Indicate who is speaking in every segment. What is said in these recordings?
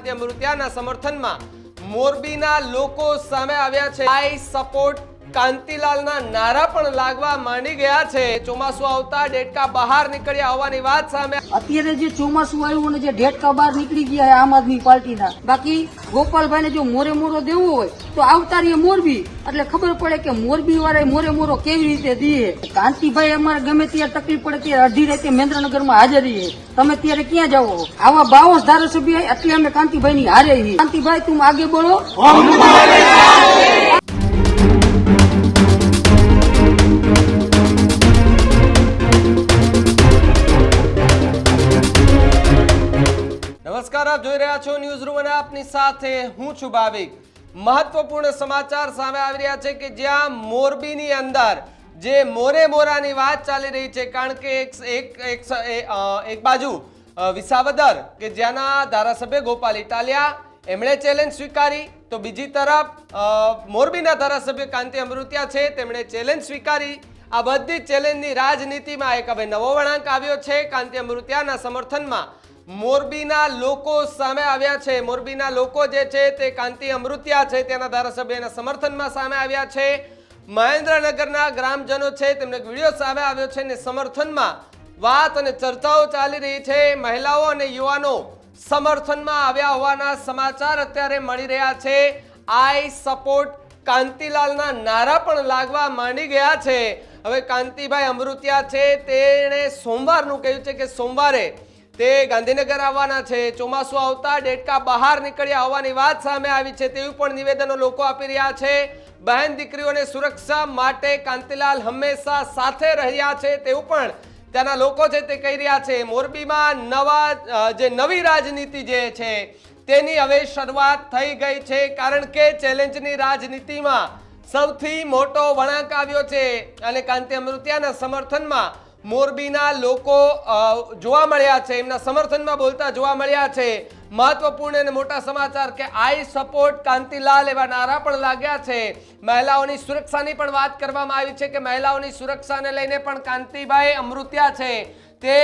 Speaker 1: કાંતિ અમૃતિયાના સમર્થનમાં મોરબીના લોકો સામે આવ્યા છે. આઈ સપોર્ટ કાંતિલાલના નારા પણ લાગવા માંડી ગયા છે. ચોમાસું આવતા ડેટકા બહાર નીકળ્યા હોવાની વાત સામે
Speaker 2: અત્યારે જે ચોમાસું આવ્યું અને જે ડેટકા બહાર નીકળી ગયા આમ આદમી પાર્ટીના. બાકી ગોપાલભાઈને જો મોરે મોરો દેવો હોય તો આવતારીએ મોરબી. એટલે ખબર પડે કે મોરબી વાળા મોરે મોરો કેવી રીતે દઈએ કાંતિભાઈ અમારે ગમે ત્યારે તકલીફ પડે ત્યારે અઢી રાતે મહેન્દ્રનગરમાં હાજર રહીએ. તમે ત્યારે ક્યાં જાઓ? આવા બાવસ ધારાસભ્ય એટલે અમે કાંતિભાઈ ની હારે કાંતિભાઈ તું આગે બોલો.
Speaker 1: નમસ્કાર જોઈ રહ્યા છો ન્યૂઝ રૂમ અને આપની સાથે હું છું ભાવિક. મહત્વપૂર્ણ સમાચાર સામે આવી રહ્યા છે કે જ્યાં મોરબીની અંદર જે મોરે મોરાની વાત ચાલી રહી છે, કારણ કે એક એક એક એક બાજુ વિસાવદર કે જ્યાંના ધારાસભ્ય ગોપાલ ઇટાલિયા, એમણે ચેલેન્જ સ્વીકારી, તો બીજી તરફ મોરબીના ધારાસભ્ય કાંતિ અમૃતિયા છે, તેમણે ચેલેન્જ સ્વીકારી. આ બધી ચેલેન્જની રાજનીતિમાં એક હવે નવો વળાંક આવ્યો છે. કાંતિ અમૃતિયાના સમર્થનમાં મોરબીના લોકો સામે આવ્યા છે. મોરબીના લોકો જે છે તે કાંતિ અમૃતિયા છે. તેના ધારાસભ્યના સમર્થનમાં સામે આવ્યા છે. મહેન્દ્રનગરના ગ્રામજનો છે, તેમને એક વીડિયો સામે આવ્યો છે ને સમર્થનમાં વાત અને ચર્ચાઓ ચાલી રહી છે. મહિલાઓ અને યુવાનો સમર્થનમાં આવ્યા હોવાના સમાચાર અત્યારે મળી રહ્યા છે. આઈ સપોર્ટ કાંતિલાલના નારા પણ લાગવા માંડી ગયા છે. હવે કાંતિભાઈ અમૃતિયા છે, તેણે સોમવારનું કહ્યું છે કે સોમવારે તે ગાંધીનગર આવવાના છે. ચોમાસું આવતા ડેટકા બહાર નીકળ્યા હોવાની વાત સામે આવી છે. તેવું પણ નિવેદનો લોકો આપી રહ્યા છે. બહેન દીકરીઓને સુરક્ષા માટે કાંતિલાલ હંમેશા સાથે રહ્યા છે. તેવું પણ ત્યાંના લોકો છે તે કહી રહ્યા છે. મોરબીમાં નવા જે નવી રાજનીતિ જે છે, તેની હવે શરૂઆત થઈ ગઈ છે. કારણ કે ચેલેન્જની રાજનીતિમાં સૌથી મોટો વળાંક આવ્યો છે. અને કાંતિ અમૃતિયાના સમર્થનમાં મોરબીના લોકો જોવા મળ્યા છે, એમના સમર્થનમાં બોલતા જોવા મળ્યા છે. મહત્વપૂર્ણ અને મોટા સમાચાર કે આઈ સપોર્ટ કાંતિલાલ એવા નારા પણ લાગ્યા છે. મહિલાઓની સુરક્ષાની પણ વાત કરવામાં આવી છે કે મહિલાઓની સુરક્ષાને લઈને પણ કાંતિભાઈ અમૃત્યા છે. તે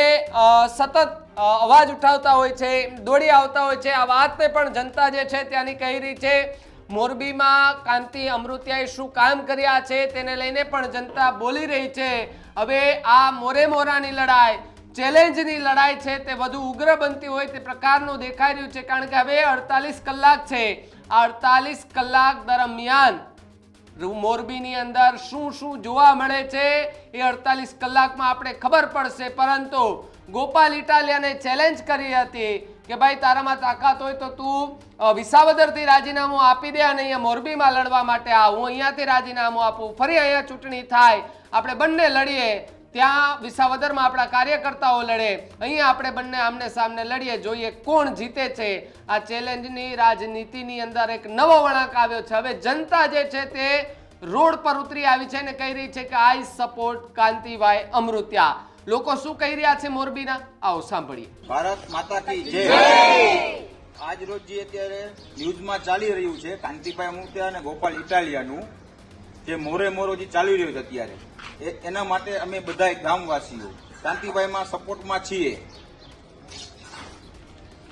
Speaker 1: સતત અવાજ ઉઠાવતા હોય છે દોડી આવતા હોય છે. આ વાતને પણ જનતા જે છે ત્યાંની કહી રહી છે. મોરબીમાં કાંતિ અમૃતિયાએ શું કામ કર્યા છે તેને લઈને પણ જનતા બોલી રહી છે. હવે આ મોરે મોરાની લડાઈ, ચેલેન્જની લડાઈ છે તે વધુ ઉગ્ર બનતી હોય તે પ્રકારનું દેખાઈ રહ્યું છે કારણ કે હવે અડતાલીસ કલાક છે. આ અડતાલીસ કલાક દરમિયાન મોરબીની અંદર શું શું જોવા મળે છે એ અડતાલીસ કલાકમાં આપણે ખબર પડશે. પરંતુ ગોપાલ ઇટાલિયાને ચેલેન્જ કરી હતી. કે ભાઈ, તારામાં તાકાત હોય તો તું વિસાવદરથી રાજીનામું આપી દે અને અહીંયા મોરબીમાં લડવા માટે આવ. હું અહીંયાથી રાજીનામું આપું. ફરી અહીંયા ચૂંટણી થાય. આપણે બંને લડીએ. ત્યાં વિસાવદરમાં આપણા કાર્યકર્તાઓ લડે. અહીંયા આપણે બંને આમને સામને લડીએ. જોઈએ કોણ જીતે છે. આ ચેલેન્જની રાજનીતિની અંદર એક નવો વળાંક આવ્યો છે. હવે જનતા જે છે તે રોડ પર ઉતરી આવી છે ને કહી રહી છે કે, આઈ સપોર્ટ કાંતિભાઈ અમૃત્યા. લોકો શું કહી રહ્યા છે મોરબીના? આવો સાંભળીએ.
Speaker 3: ભારત માતા કી જય. આજ રોજ જે અત્યારે ન્યૂઝમાં ચાલી રહ્યું છે કાંતિભાઈ મુત્યા અને ગોપાલ ઇટાલિયાનું જે મોરે મોરો જે ચાલી રહ્યું છે અત્યારે. એ એના માટે અમે બધા ગામવાસીઓ કાંતિભાઈમાં સપોર્ટમાં છીએ.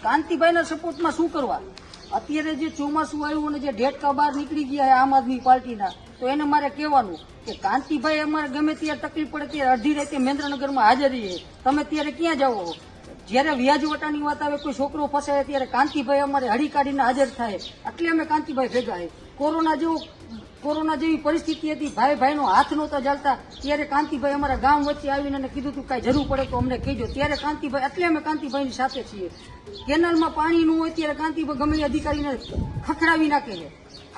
Speaker 2: કાંતિભાઈના સપોર્ટમાં શું કરવા? અત્યારે જે ચોમાસું આવ્યું અને જે ઢેટકા બહાર નીકળી ગયા આમ આદમી પાર્ટીના તો એને મારે કહેવાનું કે કાંતિભાઈ અમારે ગમે ત્યારે તકલીફ પડે ત્યારે અઢી રાતે મહેન્દ્રનગરમાં હાજર રહીએ. તમે ત્યારે ક્યાં જાઓ? જ્યારે વ્યાજવટાની વાત આવે, કોઈ છોકરો ફસાય ત્યારે કાંતિભાઈ અમારે હળી કાઢીને હાજર થાય. એટલે અમે કાંતિભાઈ ભેગા કોરોના જેવો કોરોના જેવી પરિસ્થિતિ હતી, ભાઈ ભાઈનો હાથ નહોતા ચાલતા. ત્યારે કાંતિભાઈ અમારા ગામ વચ્ચે આવીને અને કીધું તું કાંઈ જરૂર પડે તો અમને કહેજો. ત્યારે કાંતિભાઈ એટલે અમે કાંતિભાઈની સાથે છીએ. કેનાલમાં પાણીનું હોય ત્યારે કાંતિભાઈ ગમે અધિકારીને ખખડાવી નાખે છે.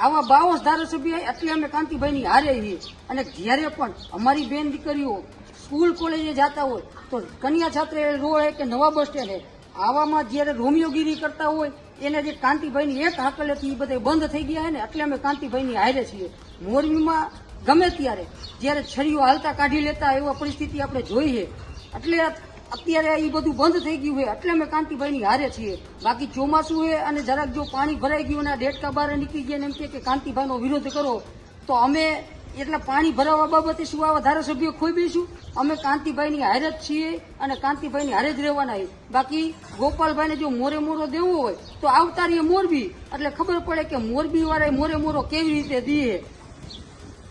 Speaker 2: આવા બાવસ ધારાસભ્ય એટલે અમે કાંતિભાઈની હારે છીએ. અને જ્યારે પણ અમારી બેન દીકરીઓ સ્કૂલ, કોલેજે જતા હોય, તો કન્યા છાત્ર રોડ કે નવા બસ સ્ટેન્ડ હે, આવામાં જ્યારે રોમિયોગીરી કરતા હોય, એને જે કાંતિભાઈની એક હાકલ હતી, એ બધા બંધ થઈ ગયા ને, એટલે અમે કાંતિભાઈની હારે છીએ. મોરબીમાં ગમે ત્યારે જ્યારે છરીઓ હાલતા કાઢી લેતા એવા પરિસ્થિતિ આપણે જોઈએ એટલે અત્યારે એ બધું બંધ થઈ ગયું છે. એટલે અમે કાંતિભાઈની હારે છીએ. બાકી ચોમાસું છે અને જરાક જો પાણી ભરાઈ ગયું અને ડેટકા બહાર નીકળી ગયા એમ કે કાંતિભાઈનો વિરોધ કરો, તો અમે એટલે પાણી ભરાવા બાબતે શું આવા ધારાસભ્યો ખોઈબીશું અમે કાંતિભાઈની હારે જ છીએ અને કાંતિભાઈની હારે જ રહેવાના બાકી ગોપાલભાઈને જો મોરે મોરો દેવો હોય, તો આવતારીએ મોરબી. એટલે ખબર પડે કે મોરબી વાળા મોરે મોરો કેવી રીતે દીએ.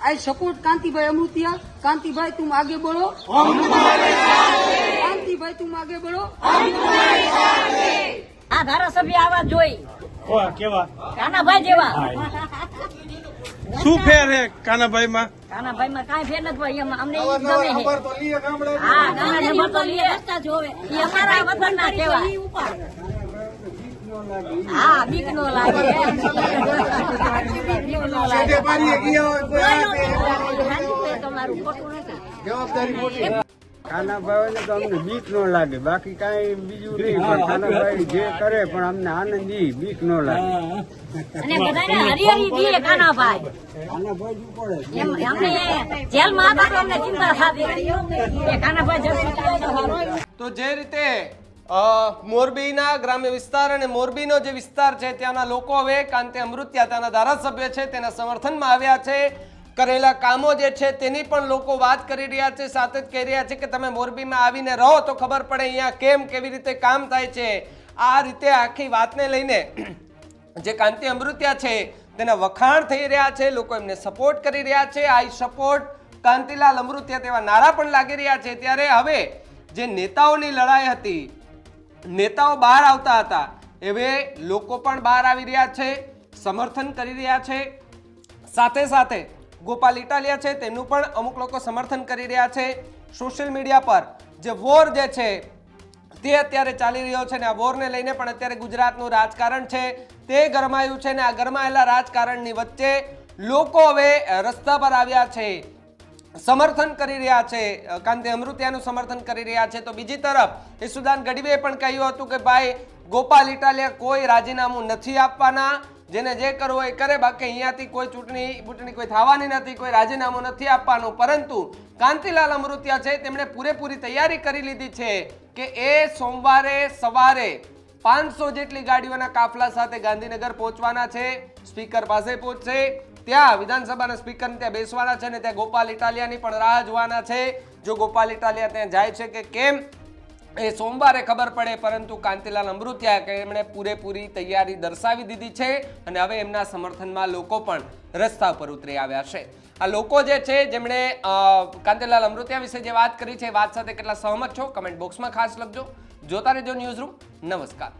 Speaker 2: I support Kantibhai Amrutiya. Kantibhai, તું આગે બળો કાંતિભાઈ તું માગે બોલો.
Speaker 4: આ ધારાસભ્ય આવા જોઈ.
Speaker 5: કેવા?
Speaker 4: કાનાભાઈ જેવા.
Speaker 5: શું ફેર હે કાનાભાઈ માં
Speaker 4: કાનાભાઈ માં કાંઈ ફેર નથી હોય અમને ઈ ગમે છે હા. ગામડા નંબર તો લીએ. ઈ અમારા વતનના કહેવાય. હા બીક નો લાગે. બીક નો લાગે. કોઈનું તમારું નથી
Speaker 6: તો અમને બીક ન લાગે. બાકી કાંઈ બીજું નહીં પણ ખાનાભાઈ જે કરે પણ અમને આનંદ ઈ બીક ન લાગે.
Speaker 4: અને બધાને હરિહરી દીએ કાનાભાઈ એમ અમને જેલમાં હતા તો અમને ચિંતા થતી કે જલ્દી તો
Speaker 1: જે રીતે મોરબીના ગ્રામ્ય વિસ્તાર અને મોરબીનો જે વિસ્તાર છે ત્યાંના લોકો હવે કાંતિ અમૃત્યા ત્યાંના ધારાસભ્ય છે તેના સમર્થનમાં આવ્યા છે. કરેલા કામો જે છે તેની પણ લોકો વાત કરી રહ્યા છે, સાથે જ કહી રહ્યા છે કે તમે મોરબીમાં આવીને રહો તો ખબર પડે અહીંયા કેમ, કેવી રીતે કામ થાય છે. આ રીતે આખી વાતને લઈને જે કાંતિ અમૃત્યા છે તેના વખાણ થઈ રહ્યા છે, લોકો એમને સપોર્ટ કરી રહ્યા છે. આઈ સપોર્ટ કાંતિલાલ અમૃત્યા તેવા નારા પણ લાગી રહ્યા છે. ત્યારે હવે જે નેતાઓની લડાઈ હતી, નેતાઓ બહાર આવતા હતા હવે લોકો પણ બહાર આવી રહ્યા છે, સમર્થન કરી રહ્યા છે. સાથે સાથે ગોપાલ ઇટાલિયા છે તેનું પણ અમુક લોકો સમર્થન કરી રહ્યા છે. સોશિયલ મીડિયા પર જે વોર જે છે, તે અત્યારે ચાલી રહ્યો છે ને આ વોરને લઈને પણ અત્યારે ગુજરાતનું રાજકારણ છે. તે ગરમાયું છે ને આ ગરમાયેલા રાજકારણની વચ્ચે લોકો હવે રસ્તા પર આવ્યા છે. સમર્થન કરી રહ્યા છે. કાંતિ અમૃત્યાનું સમર્થન કરી રહ્યા છે. તો બીજી તરફ ઈસુદાન ગઢવીએ પણ કહ્યું હતું કે ભાઈ, ગોપાલ ઇટાલિયા કોઈ રાજીનામું નથી આપવાના. જેને જે કરવું એ કરે. બાકી અહીંયાથી કોઈ ચૂંટણી બૂંટણી કોઈ થવાની નથી, કોઈ રાજીનામું નથી આપવાનું. પરંતુ કાંતિલાલ અમૃત્યા છે, તેમણે પૂરેપૂરી તૈયારી કરી લીધી છે કે એ સોમવારે સવારે પાંચસો જેટલી ગાડીઓના કાફલા સાથે ગાંધીનગર પહોંચવાના છે, સ્પીકર પાસે પહોંચશે. ત્યાં વિધાનસભાના સ્પીકર ત્યાં બેસવાના છે ને ત્યાં ગોપાલ ઇટાલિયાની પણ રાહ જોવાના છે. જો ગોપાલ ઇટાલિયા ત્યાં જાય છે કે કેમ એ સોમવારે ખબર પડે, પરંતુ કાંતિલાલ અમૃત્યા કે એમણે પૂરેપૂરી તૈયારી દર્શાવી દીધી છે અને હવે એમના સમર્થનમાં લોકો પણ રસ્તા પર ઉતરી આવ્યા છે. આ લોકો જે છે, જેમણે કાંતિલાલ અમૃત્યા વિશે જે વાત કરી છે વાત સાથે કેટલા સહમત છો? કમેન્ટ બોક્સમાં ખાસ લખજો. જોતા રહેજો ન્યૂઝ રૂમ નમસ્કાર.